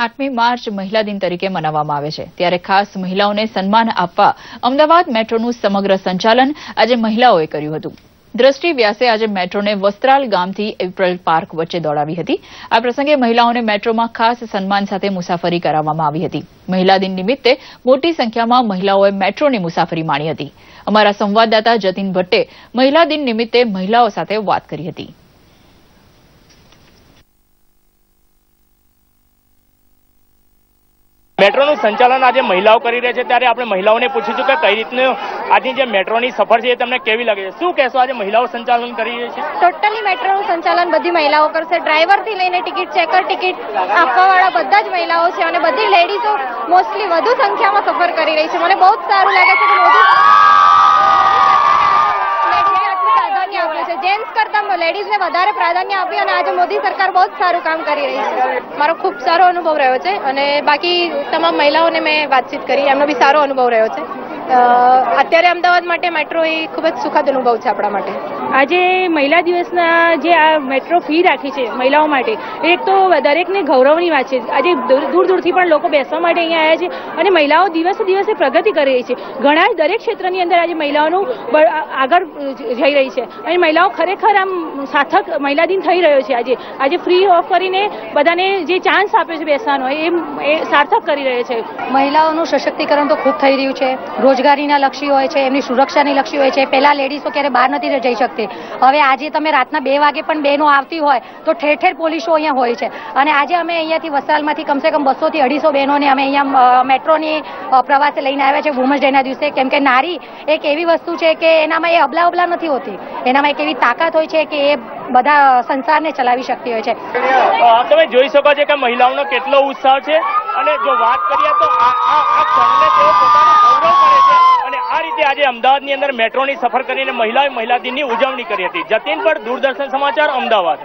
આઠમી માર્ચ મહિલા દિન તરીકે મનાવવામાં આવે છે. ત્યારે ખાસ મહિલાઓને સન્માન આપવા અમદાવાદ મેટ્રોનું સમગ્ર સંચાલન આજે મહિલાઓએ કર્યું હતું. દ્રષ્ટિ વ્યાસે આજે મેટ્રોને વસ્ત્રાલ ગામથી એપ્રિલ પાર્ક વચ્ચે દોડાવી હતી. આ પ્રસંગે મહિલાઓને મેટ્રોમાં ખાસ સન્માન સાથે મુસાફરી કરાવવામાં આવી હતી. મહિલા દિન નિમિત્તે મોટી સંખ્યામાં મહિલાઓએ મેટ્રોની મુસાફરી માણી હતી. અમારા સંવાદદાતા જતીન ભટ્ટે મહિલા દિન નિમિત્તે મહિલાઓ સાથે વાત કરી હતી. મેટ્રોનું સંચાલન આજે મહિલાઓ કરી રહી છે. ત્યારે આપણે મહિલાઓને પૂછીશું કે કઈ રીતનું આજની જે મેટ્રોની સફર છે એ તમને કેવી લાગે છે? શું કહેશો આજે મહિલાઓ સંચાલન કરી રહી છે? ટોટલી મેટ્રોનું સંચાલન બધી મહિલાઓ કરશે. ડ્રાઈવરથી લઈને ટિકિટ ચેકર ટિકિટ આપવાવાળા બધા જ મહિલાઓ છે અને બધી લેડીઝો મોસ્ટલી વધુ સંખ્યામાં સફર કરી રહી છે. મને બહુ જ સારું લાગે છે કે મોદી લેડીઝને આટલું પ્રાધાન્ય છે લેડીઝને વધારે પ્રાધાન્ય આપ્યું અને આજે મોદી સરકાર બહુ સારું કામ કરી રહી છે. મારો ખૂબ સારો અનુભવ રહ્યો છે અને બાકી તમામ મહિલાઓને મેં વાતચીત કરી, એમનો બી સારો અનુભવ રહ્યો છે. અત્યારે અમદાવાદ માટે મેટ્રો એ ખૂબ જ સુખદ અનુભવ છે આપણા માટે. આજે મહિલા દિવસના જે આ મેટ્રો ફી રાખી છે મહિલાઓ માટે એક તો દરેકને ગૌરવની વાત છે. આજે દૂર દૂર દૂરથી પણ લોકો બેસવા માટે અહીંયા આવ્યા છે અને મહિલાઓ દિવસે દિવસે પ્રગતિ કરી રહી છે. ઘણા દરેક ક્ષેત્રની અંદર આજે મહિલાઓનું આગળ જઈ રહી છે અને મહિલાઓ ખરેખર આમ સાર્થક મહિલા દિન થઈ રહ્યો છે આજે. આજે ફ્રી ઓફ કરીને બધાને જે ચાન્સ આપ્યો છે બેસવાનો, એ એ સાર્થક કરી રહ્યો છે. મહિલાઓનું સશક્તિકરણ તો ખૂબ થઈ રહ્યું છે. રોજગારીના લક્ષી હોય છે, એમની સુરક્ષાની લક્ષી હોય છે. પહેલા લેડીઝો ક્યારે બહાર નથી જઈ શકતી. હવે આજે તમે રાતના બે વાગે પણ બહેનો આવતી હોય તો ઠેર ઠેર પોલીસો અહીંયા હોય છે. અને આજે અમે અહીંયાથી વસ્ત્રાલમાંથી કમસે કમ બસો થી અઢીસો બહેનોને અમે અહીંયા મેટ્રોની પ્રવાસે લઈને આવ્યા છે વુમન્સ ડેના દિવસે. કેમ કે નારી એક એવી વસ્તુ છે કે એનામાં એ અબલા અબલા નથી હોતી. એનામાં એક એવી તાકાત હોય છે કે એ બધા સંસારને ચલાવી શકતી હોય છે. તમે જોઈ શકો છો કે મહિલાઓનો કેટલો ઉત્સાહ છે. અને જો વાત કરીએ તો આ આ ક્ષણને કરે છે. આજે અમદાવાદની અંદર મેટ્રોની સફર કરીને મહિલાએ મહિલા દિનની ઉજવણી કરી હતી. જતીન પર દૂરદર્શન સમાચાર અમદાવાદ.